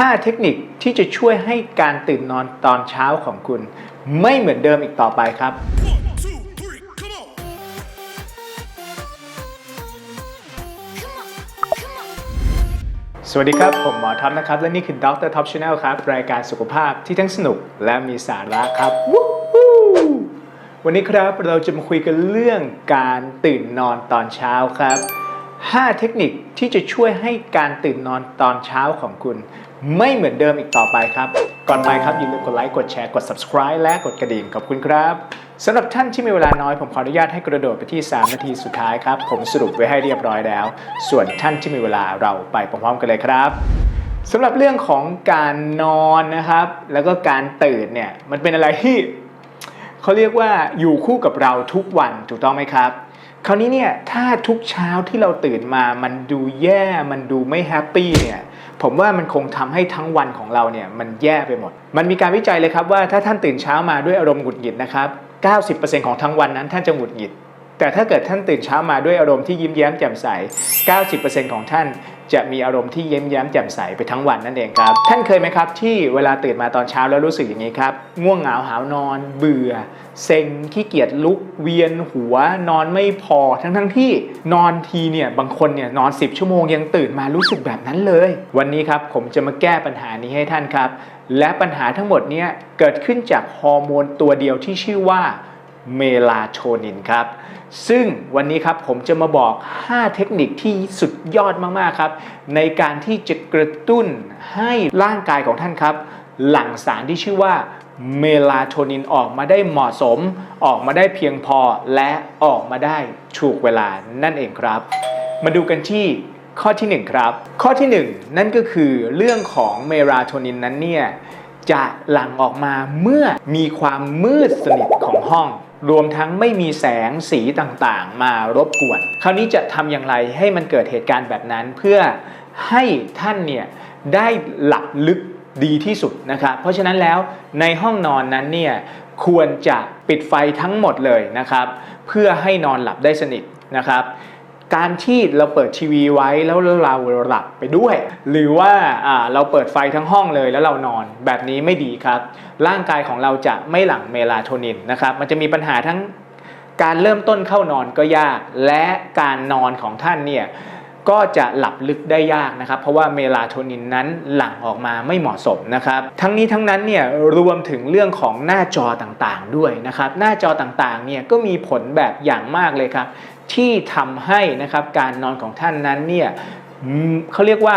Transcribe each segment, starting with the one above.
5 เทคนิคที่จะช่วยให้การตื่นนอนตอนเช้าของคุณ ไม่เหมือนเดิมอีกต่อไปครับ on, สวัสดีครับ ผมหมอท็อปนะครับ และนี่คือดรท็อปชาแนลครับ รายการสุขภาพที่ทั้งสนุกและมีสาระครับวู้ฮู้วันนี้ครับเราจะมาคุยกันเรื่องการตื่นนอนตอนเช้าครับ 5 เทคนิคที่จะช่วยให้การตื่นนอนตอนเช้าของคุณ ไม่เหมือนเดิมอีกต่อไปครับ ก่อนไปครับอย่าลืมกดไลค์ กดแชร์ กด subscribe และกดกระดิ่งขอบคุณครับสำหรับท่านที่มีเวลาน้อยผมขออนุญาตให้กระโดดไปที่ 3 นาทีสุดท้ายครับ ผมสรุปไว้ให้เรียบร้อยแล้ว ส่วนท่านที่มีเวลาเราไปพร้อมๆกันเลยครับสำหรับเรื่องของการนอนนะครับ แล้วก็การตื่นเนี่ยมันเป็นอะไรที่เขาเรียกว่าอยู่คู่กับเราทุกวันถูกต้องไหมครับ คราวนี้เนี่ยถ้าทุกเช้าที่เราตื่นมามันดูแย่มันดูไม่แฮปปี้เนี่ย ผมว่ามันคงทำให้ทั้งวันของเราเนี่ยมันแย่ไปหมด มันมีการวิจัยเลยครับว่าถ้าท่านตื่นเช้ามาด้วยอารมณ์หงุดหงิดนะครับ 90%ของทั้งวันนั้นท่านจะหงุดหงิด แต่ถ้าเกิดท่านตื่นเช้ามาด้วยอารมณ์ที่ยิ้มแย้มแจ่มใส 90%ของท่านจะมีอารมณ์ที่ยิ้มแย้มแจ่มใสไปทั้งวันนั่นเองครับ ท่านเคยไหมครับ ที่เวลาตื่นมาตอนเช้าแล้วรู้สึกอย่างนี้ครับ ง่วงเหงาหาวนอน เบื่อ เซ็งขี้เกียจลุก เวียนหัว นอนไม่พอทั้งทั้งที่นอนทีเนี่ยบางคนเนี่ยนอน 10 ชั่วโมงยังตื่นมารู้สึกแบบนั้นเลย วันนี้ครับผมจะมาแก้ปัญหานี้ให้ท่านครับ และปัญหาทั้งหมดเนี้เกิดขึ้นจากฮอร์โมนตัวเดียวที่ชื่อว่าเมลาโทนินครับ ซึ่งวันนี้ครับผมจะมาบอก 5 เทคนิคที่สุดยอดมากๆครับ ในการที่จะกระตุ้นให้ร่างกายของท่านครับ หลั่งสารที่ชื่อว่าเมลาโทนินออกมาได้เหมาะสม ออกมาได้เพียงพอและออกมาได้ถูกเวลานั่นเองครับ มาดูกันที่ข้อทีหนึ่1 ครับ ข้อทีหนึ่1 นั่นก็คือเรื่องของเมลาโทนินนั้นเนี่ยจะหลั่งออกมาเมื่อมีความมืดสนิทของห้อง รวมทั้งไม่มีแสงสีต่างๆ มารบกวน คราวนี้จะทำอย่างไรให้มันเกิดเหตุการณ์แบบนั้น เพื่อให้ท่านเนี่ยได้หลับลึกดีที่สุดนะครับ เพราะฉะนั้นแล้วในห้องนอนนั้นเนี่ยควรจะปิดไฟทั้งหมดเลยนะครับ เพื่อให้นอนหลับได้สนิทนะครับ การที่เราเปิดทีวีไว้แล้วเราหลับไปด้วย หรือว่าเราเปิดไฟทั้งห้องเลยแล้วเรานอนแบบนี้ไม่ดีครับ ร่างกายของเราจะไม่หลั่งเมลาโทนินนะครับมันจะมีปัญหาทั้งการเริ่มต้นเข้านอนก็ยาก และการนอนของท่านเนี่ยก็จะหลับลึกได้ยากนะครับ เพราะว่าเมลาโทนินนั้นหลั่งออกมาไม่เหมาะสมนะครับ ทั้งนี้ทั้งนั้นเนี่ยรวมถึงเรื่องของหน้าจอต่างๆด้วยนะครับ หน้าจอต่างๆเนี่ยก็มีผลแบบอย่างมากเลยครับ ที่ทำให้นะครับการนอนของท่านนั้นเนี่ยเขาเรียกว่า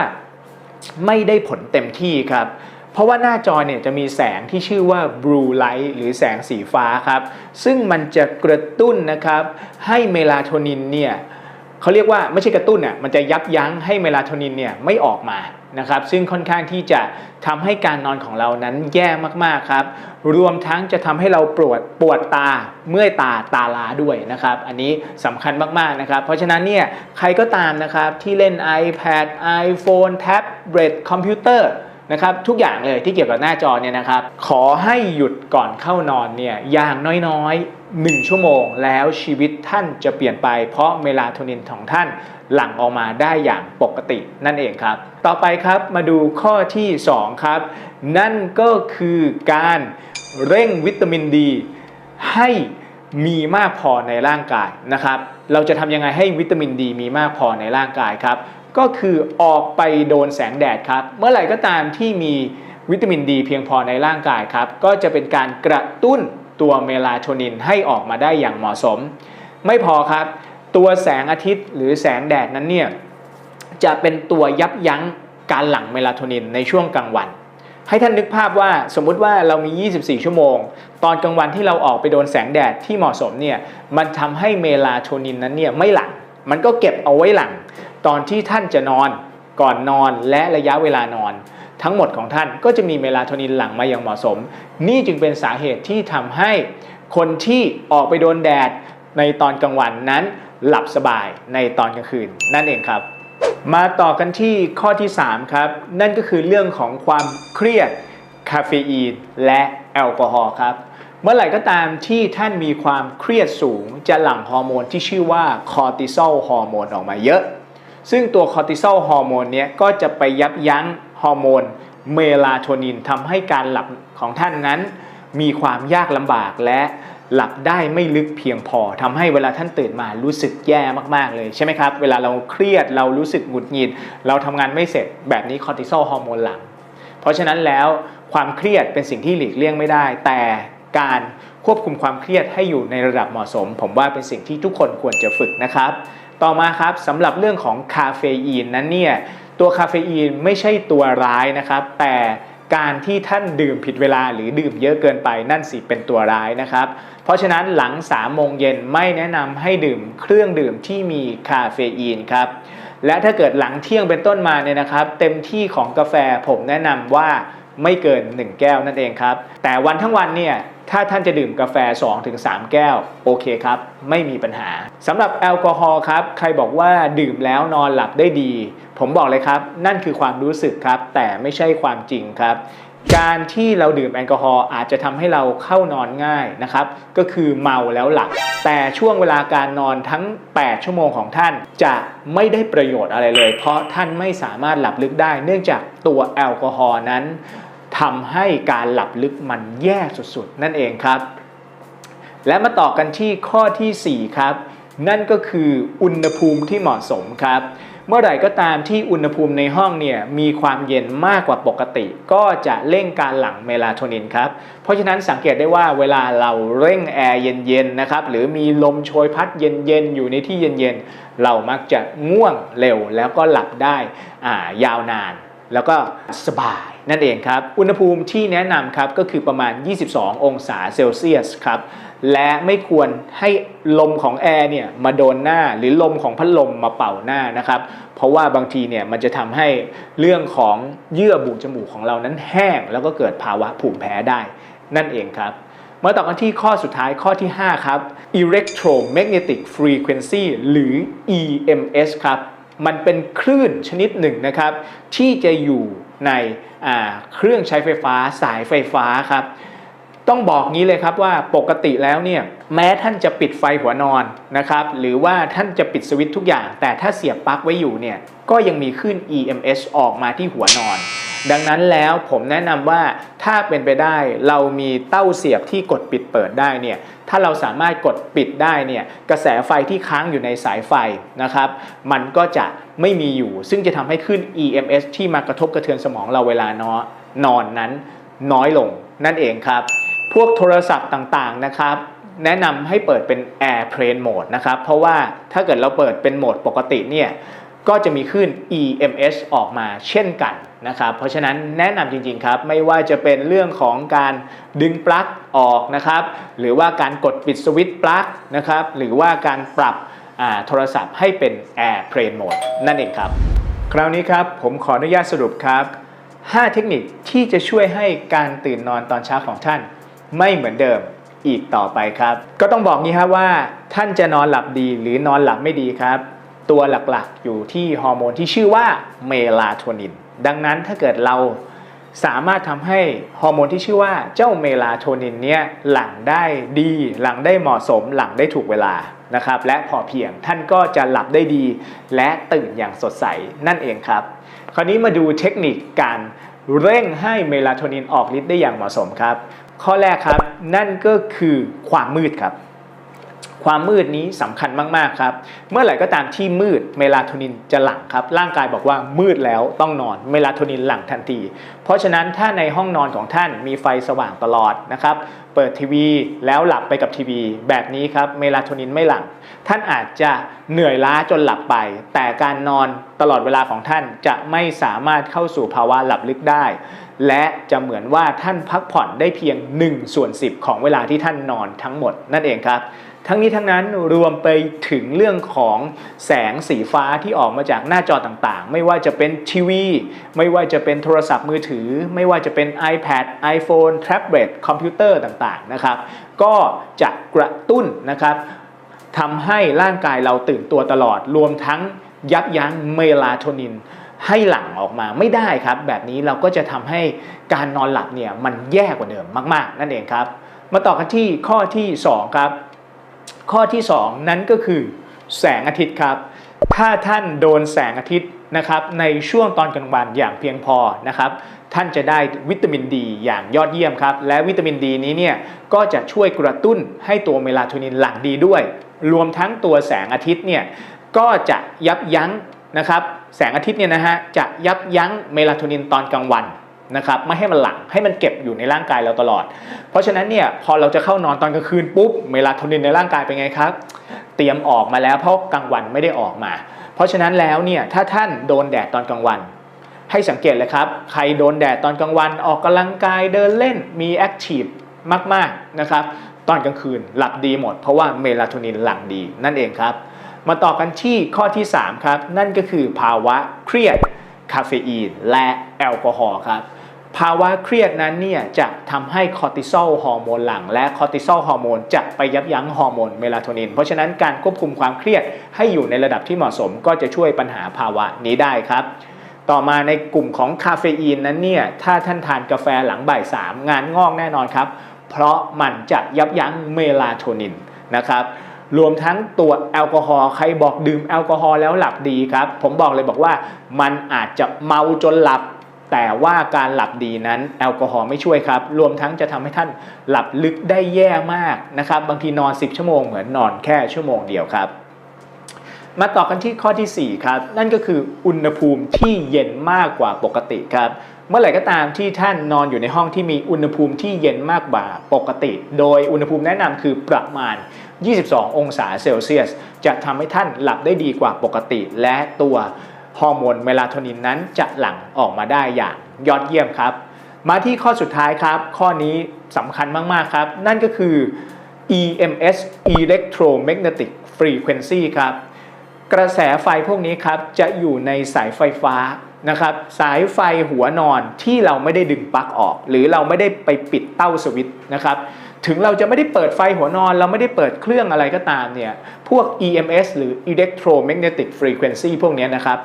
ไม่ได้ผลเต็มที่ครับเพราะว่าหน้าจอเนี่ยจะมีแสงที่ชื่อว่า blue light หรือแสงสีฟ้าครับ ซึ่งมันจะกระตุ้นนะครับ ให้เมลาโทนินเนี่ยเขาเรียกว่าไม่ใช่กระตุ้นอะมันจะยับยั้งให้เมลาโทนินเนี่ยไม่ออกมา นะครับ ซึ่งค่อนข้างที่จะทำให้การนอนของเรานั้นแย่มากๆครับ รวมทั้งจะทำให้เราปวดปวดตาเมื่อยตาตาล้าด้วยนะครับ อันนี้สำคัญมากๆนะครับ เพราะฉะนั้นเนี่ยใครก็ตามนะครับที่เล่น iPad iPhone แท็บเล็ตคอมพิวเตอร์ นะครับทุกอย่างเลยที่เกี่ยวกับหน้าจอเนี่ยนะครับขอให้หยุดก่อนเข้านอนเนี่ยอย่างน้อยๆ 1 ชั่วโมง แล้วชีวิตท่านจะเปลี่ยนไป เพราะเมลาโทนินของท่านหลั่งออกมาได้อย่างปกตินั่นเองครับ ต่อไปครับมาดูข้อที่ 2 ครับ นั่นก็คือการเร่งวิตามินดี ให้มีมากพอในร่างกายนะครับเราจะทำยังไงให้วิตามินดีมีมากพอในร่างกายครับ ก็คือออกไปโดนแสงแดดครับ เมื่อไหร่ก็ตามที่มีวิตามินดีเพียงพอในร่างกายครับ ก็จะเป็นการกระตุ้นตัวเมลาโทนินให้ออกมาได้อย่างเหมาะสม ไม่พอครับ ตัวแสงอาทิตย์หรือแสงแดดนั้นเนี่ยจะเป็นตัวยับยั้งการหลั่งเมลาโทนินในช่วงกลางวัน ให้ท่านนึกภาพว่าสมมุติว่าเรามี 24 ชั่วโมง ตอนกลางวันที่เราออกไปโดนแสงแดดที่เหมาะสมเนี่ยมันทำให้เมลาโทนินนั้นเนี่ยไม่หลั่ง มันก็เก็บเอาไว้หลัง ตอนที่ท่านจะนอนก่อนนอนและระยะเวลานอน ทั้งหมดของท่านก็จะมีเมลาโทนินหลั่งมาอย่างเหมาะสม นี่จึงเป็นสาเหตุที่ทำให้คนที่ออกไปโดนแดดในตอนกลางวันนั้น หลับสบายในตอนกลางคืน นั่นเองครับ มาต่อกันที่ข้อที่ 3 ครับ นั่นก็คือเรื่องของความเครียด คาเฟอีน และแอลกอฮอล์ครับ เมื่อไหร่ก็ตามที่ท่านมีความเครียดสูงจะหลั่งฮอร์โมนที่ชื่อว่าคอร์ติซอลฮอร์โมนออกมาเยอะ ซึ่งตัวคอร์ติซอลฮอร์โมนเนี้ยก็จะไปยับยั้งฮอร์โมนเมลาโทนินทำให้การหลับของท่านนั้น มีความยากลำบากและหลับได้ไม่ลึกเพียงพอทำให้เวลาท่านตื่นมารู้สึกแย่มากๆเลยใช่ไหมครับ เวลาเราเครียดเรารู้สึกหงุดหงิด เราทำงานไม่เสร็จแบบนี้คอร์ติซอลฮอร์โมนหลั่งเพราะฉะนั้นแล้วความเครียดเป็นสิ่งที่หลีกเลี่ยงไม่ได้ แต่ การควบคุมความเครียดให้อยู่ในระดับเหมาะสม ผมว่าเป็นสิ่งที่ทุกคนควรจะฝึกนะครับ ต่อมาครับสำหรับเรื่องของคาเฟอีนนั้นเนี่ยตัวคาเฟอีนไม่ใช่ตัวร้ายนะครับ แต่การที่ท่านดื่มผิดเวลาหรือดื่มเยอะเกินไปนั่นสิเป็นตัวร้ายนะครับ เพราะฉะนั้นหลัง3โมงเย็นไม่แนะนำให้ดื่มเครื่องดื่มที่มีคาเฟอีนครับและถ้าเกิดหลังเที่ยงเป็นต้นมาเนี่ยนะครับ เต็มที่ของกาแฟผมแนะนำว่า ไม่เกิน 1 แก้วนั่นเองครับ แต่วันทั้งวันเนี่ยถ้าท่านจะดื่มกาแฟ 2-3 แก้ว โอเคครับ ไม่มีปัญหาสำหรับแอลกอฮอล์ครับ ใครบอกว่าดื่มแล้วนอนหลับได้ดี ผมบอกเลยครับ นั่นคือความรู้สึกครับ แต่ไม่ใช่ความจริงครับการที่เราดื่มแอลกอฮอล์อาจจะทำให้เราเข้านอนง่ายนะครับ ก็คือเมาแล้วหลับ แต่ช่วงเวลาการนอนทั้ง 8 ชั่วโมงของท่านจะไม่ได้ประโยชน์อะไรเลย เพราะท่านไม่สามารถหลับลึกได้ เนื่องจากตัวแอลกอฮอล์นั้น ทำให้การหลับลึกมันแย่สุดๆ นั่นเองครับ และมาต่อกันที่ข้อทีสี่ 4 ครับ นั่นก็คืออุณหภูมิที่เหมาะสมครับ เมื่อไหร่ก็ตามที่อุณหภูมิในห้องเนี่ยมีความเย็นมากกว่าปกติ ก็จะเร่งการหลั่งเมลาโทนินครับ เพราะฉะนั้นสังเกตได้ว่าเวลาเราเร่งแอร์เย็นๆนะครับหรือมีลมโชยพัดเย็นๆอยู่ในที่เย็นๆเรามักจะง่วงเร็วแล้วก็หลับได้ยาวนาน แล้วก็สบาย นั่นเองครับ อุณหภูมิที่แนะนำครับก็คือประมาณ 22 องศาเซลเซียสครับ และไม่ควรให้ลมของแอร์เนี่ยมาโดนหน้าหรือลมของพัดลมมาเป่าหน้านะครับ เพราะว่าบางทีเนี่ยมันจะทำให้เรื่องของเยื่อบุจมูกของเรานั้นแห้ง แล้วก็เกิดภาวะภูมิแพ้ได้ นั่นเองครับมาต่อกันที่ข้อสุดท้ายข้อที่ 5 ครับ electromagnetic frequency หรือ EMS ครับ มันเป็นคลื่นชนิดหนึ่งนะครับ ที่จะอยู่ ในเครื่องใช้ไฟฟ้าสายไฟฟ้าครับ ต้องบอกงี้เลยครับว่าปกติแล้วเนี่ยแม้ท่านจะปิดไฟหัวนอนนะครับหรือว่าท่านจะปิดสวิตช์ทุกอย่าง แต่ถ้าเสียบปลั๊กไว้อยู่เนี่ยก็ยังมีขึ้น EMS ออกมาที่หัวนอน ดังนั้นแล้วผมแนะนำว่าถ้าเป็นไปได้เรามีเต้าเสียบที่กดปิดเปิดได้เนี่ยถ้าเราสามารถกดปิดได้เนี่ยกระแสไฟที่ค้างอยู่ในสายไฟนะครับ มันก็จะไม่มีอยู่ ซึ่งจะทำให้ขึ้น EMS ที่มากระทบกระเทือนสมองเราเวลานอนนอนนั้นน้อยลงนั่นเองครับ พวกโทรศัพท์ต่างๆนะครับแนะนำให้เปิดเป็น Airplane Mode นะครับ เพราะว่าถ้าเกิดเราเปิดเป็นโหมดปกติเนี่ย ก็จะมีขึ้น EMS ออกมาเช่นกันนะครับ เพราะฉะนั้นแนะนำจริงๆครับ ไม่ว่าจะเป็นเรื่องของการดึงปลั๊กออกนะครับ หรือว่าการกดปิดสวิตช์ปลั๊กนะครับ หรือว่าการปรับโทรศัพท์ให้เป็น Airplane Mode นั่นเองครับ คราวนี้ครับผมขออนุญาตสรุปครับ 5 เทคนิคที่จะช่วยให้การตื่นนอนตอนเช้าของท่าน ไม่เหมือนเดิมอีกต่อไปครับ ก็ต้องบอกงี้ครับว่า ท่านจะนอนหลับดีหรือนอนหลับไม่ดีครับ ตัวหลักๆ อยู่ที่ฮอร์โมนที่ชื่อว่าเมลาโทนิน ดังนั้นถ้าเกิดเราสามารถทำให้ฮอร์โมนที่ชื่อว่าเจ้าเมลาโทนินเนี่ยหลั่งได้ดี หลั่งได้เหมาะสม หลั่งได้ถูกเวลานะครับ และพอเพียงท่านก็จะหลับได้ดี และตื่นอย่างสดใสนั่นเองครับ คราวนี้มาดูเทคนิคการเร่งให้เมลาโทนินออกฤทธิ์ได้อย่างเหมาะสมครับ ข้อแรกครับนั่นก็คือความมืดครับ ความมืดนี้สำคัญมาก ๆ ครับ เมื่อไหร่ก็ตามที่มืดเมลาโทนินจะหลั่งครับ ร่างกายบอกว่ามืดแล้วต้องนอนเมลาโทนินหลั่งทันที เพราะฉะนั้นถ้าในห้องนอนของท่านมีไฟสว่างตลอดนะครับ เปิดทีวีแล้วหลับไปกับทีวี แบบนี้ครับเมลาโทนินไม่หลั่ง ท่านอาจจะเหนื่อยล้าจนหลับไป แต่การนอนตลอดเวลาของท่านจะไม่สามารถเข้าสู่ภาวะหลับลึกได้ และจะเหมือนว่าท่านพักผ่อนได้เพียง1ส่วน10 ของเวลาที่ท่านนอนทั้งหมดนั่นเองครับ ทั้งนี้ทั้งนั้นรวมไปถึงเรื่องของแสงสีฟ้าที่ออกมาจากหน้าจอต่างๆ ไม่ว่าจะเป็นทีวี ไม่ว่าจะเป็นโทรศัพท์มือถือ ไม่ว่าจะเป็น iPad iPhone แท็บเล็ตคอมพิวเตอร์ต่างๆนะครับก็จะกระตุ้นนะครับทำให้ร่างกายเราตื่นตัวตลอด รวมทั้งยับยั้งเมลาโทนินให้หลั่งออกมาไม่ได้ครับ แบบนี้เราก็จะทำให้การนอนหลับเนี่ยมันแย่กว่าเดิมมาก ๆ นั่นเองครับ มาต่อกันที่ข้อที่สองครับ ข้อที่ 2 นั้นก็คือ แสงอาทิตย์ครับ ถ้าท่านโดนแสงอาทิตย์นะครับในช่วงตอนกลางวันอย่างเพียงพอนะครับท่านจะได้วิตามินดีอย่างยอดเยี่ยมครับ และวิตามินดีนี้เนี่ยก็จะช่วยกระตุ้นให้ตัวเมลาโทนินหลั่งดีด้วย รวมทั้งตัวแสงอาทิตย์เนี่ยก็จะยับยั้งนะครับแสงอาทิตย์เนี่ยนะฮะจะยับยั้งเมลาโทนินตอนกลางวัน นะครับไม่ให้มันหลังให้มันเก็บอยู่ในร่างกายเราตลอด เพราะฉะนั้นเนี่ยพอเราจะเข้านอนตอนกลางคืนปุ๊บเมลาโทนินในร่างกายเป็นไงครับ เตรียมออกมาแล้วเพราะกลางวันไม่ได้ออกมา เพราะฉะนั้นแล้วเนี่ยถ้าท่านโดนแดดตอนกลางวัน ให้สังเกตเลยครับใครโดนแดดตอนกลางวันออกกำลังกายเดินเล่นมีแอคทีฟมากๆนะครับตอนกลางคืนหลับดีหมดเพราะว่าเมลาโทนินหลั่งดีนั่นเองครับ มาต่อกันที่ข้อที่ 3 ครับ นั่นก็คือภาวะเครียด คาเฟอีน และแอลกอฮอล์ครับ ภาวะเครียดนั้นเนี่ยจะทำให้คอร์ติซอลฮอร์โมนหลัง และคอร์ติซอลฮอร์โมนจะไปยับยั้งฮอร์โมนเมลาโทนิน เพราะฉะนั้นการควบคุมความเครียดให้อยู่ในระดับที่เหมาะสมก็จะช่วยปัญหาภาวะนี้ได้ครับ ต่อมาในกลุ่มของคาเฟอีนนั้นเนี่ยถ้าท่านทานกาแฟหลังบ่ายสามงานงอกแน่นอนครับ เพราะมันจะยับยั้งเมลาโทนินนะครับรวมทั้งตัวแอลกอฮอล์ใครบอกดื่มแอลกอฮอล์แล้วหลับดีครับ ผมบอกเลยบอกว่ามันอาจจะเมาจนหลับ แต่ว่าการหลับดีนั้นแอลกอฮอล์ไม่ช่วยครับ รวมทั้งจะทำให้ท่านหลับลึกได้แย่มากนะครับ บางทีนอน 10 ชั่วโมงเหมือนนอนแค่ชั่วโมงเดียวครับ มาต่อกันที่ข้อทีสี่ 4 ครับ นั่นก็คืออุณหภูมิที่เย็นมากกว่าปกติครับ เมื่อไหร่ก็ตามที่ท่านนอนอยู่ในห้องที่มีอุณหภูมิที่เย็นมากกว่าปกติ โดยอุณหภูมิแนะนำคือประมาณ 22 องศาเซลเซียส จะทำให้ท่านหลับได้ดีกว่าปกติ และตัว ฮอร์โมนเมลาโทนินนั้นจะหลั่งออกมาได้อย่างยอดเยี่ยมครับ มาที่ข้อสุดท้ายครับ ข้อนี้สำคัญมาก ๆ ครับ นั่นก็คือ EMS Electromagnetic Frequency ครับ กระแสไฟพวกนี้ครับ จะอยู่ในสายไฟฟ้านะครับ สายไฟหัวนอนที่เราไม่ได้ดึงปลั๊กออก หรือเราไม่ได้ไปปิดเต้าสวิตช์นะครับถึงเราจะไม่ได้เปิดไฟหัวนอน เราไม่ได้เปิดเครื่องอะไรก็ตามเนี่ย พวก EMS หรือ Electromagnetic Frequency พวกนี้นะครับ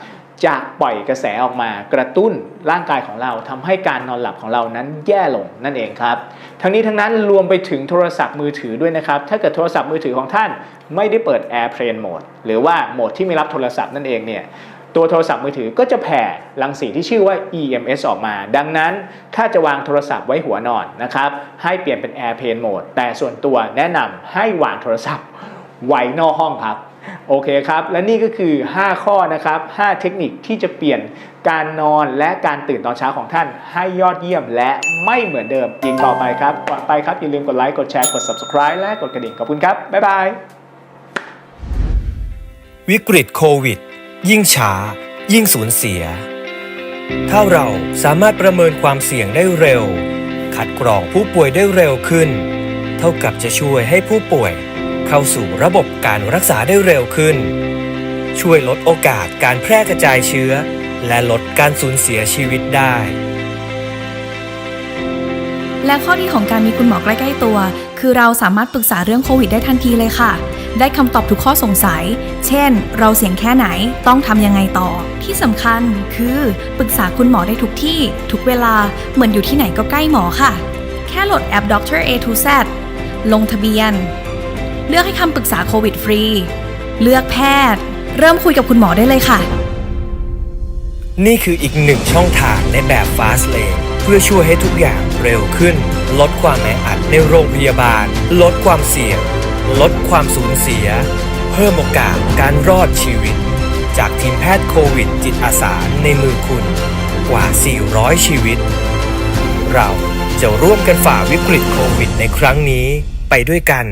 จะปล่อยกระแสออกมากระตุ้นร่างกายของเราทำให้การนอนหลับของเรานั้นแย่ลงนั่นเองครับ ทั้งนี้ทั้งนั้นรวมไปถึงโทรศัพท์มือถือด้วยนะครับ ถ้าเกิดโทรศัพท์มือถือของท่านไม่ได้เปิด Airplane Mode หรือว่าโหมดที่ไม่รับโทรศัพท์นั่นเองเนี่ยตัวโทรศัพท์มือถือก็จะแผ่รังสีที่ชื่อว่า EMS ออกมา ดังนั้นถ้าจะวางโทรศัพท์ไว้หัวนอนนะครับให้เปลี่ยนเป็น Airplane Mode แต่ส่วนตัวแนะนำให้วางโทรศัพท์ไว้นอกห้องครับ โอเคครับ และนี่ก็คือ 5 ข้อนะครับ 5 เทคนิคที่จะเปลี่ยนการนอนและการตื่นตอนเช้าของท่าน ให้ยอดเยี่ยมและไม่เหมือนเดิมอีกต่อไปครับ ก่อนไปครับ อย่าลืมกดไลค์ กดแชร์ กด subscribe และกดกระดิ่ง ขอบคุณครับ บ๊ายบาย วิกฤตโควิด ยิ่งช้า ยิ่งสูญเสีย ถ้าเราสามารถประเมินความเสี่ยงได้เร็ว คัดกรองผู้ป่วยได้เร็วขึ้น เท่ากับจะช่วยให้ผู้ป่วย เข้าสู่ระบบการรักษาได้เร็วขึ้น ช่วยลดโอกาสการแพร่กระจายเชื้อ และลดการสูญเสียชีวิตได้ และข้อดีของการมีคุณหมอใกล้ๆตัว คือเราสามารถปรึกษาเรื่องโควิดได้ทันทีเลยค่ะ ได้คำตอบทุกข้อสงสัย เช่น เราเสี่ยงแค่ไหนต้องทำยังไงต่อ ที่สำคัญคือปรึกษาคุณหมอได้ทุกที่ ทุกเวลาเหมือนอยู่ที่ไหนก็ใกล้หมอค่ะ แค่โหลดแอป Doctor A to Z ลงทะเบียน เลือกให้คำปรึกษาโควิดฟรี เลือกแพทย์ เริ่มคุยกับคุณหมอได้เลยค่ะ นี่คืออีกหนึ่งช่องทางในแบบ Fast Lane เพื่อช่วยให้ทุกอย่างเร็วขึ้น ลดความแออัดในโรงพยาบาล ลดความเสี่ยง ลดความสูญเสีย เพิ่มโอกาสการรอดชีวิต จากทีมแพทย์โควิดจิตอาสาในมือคุณกว่า 400 ชีวิต เราจะร่วมกันฝ่าวิกฤตโควิดในครั้งนี้ไปด้วยกัน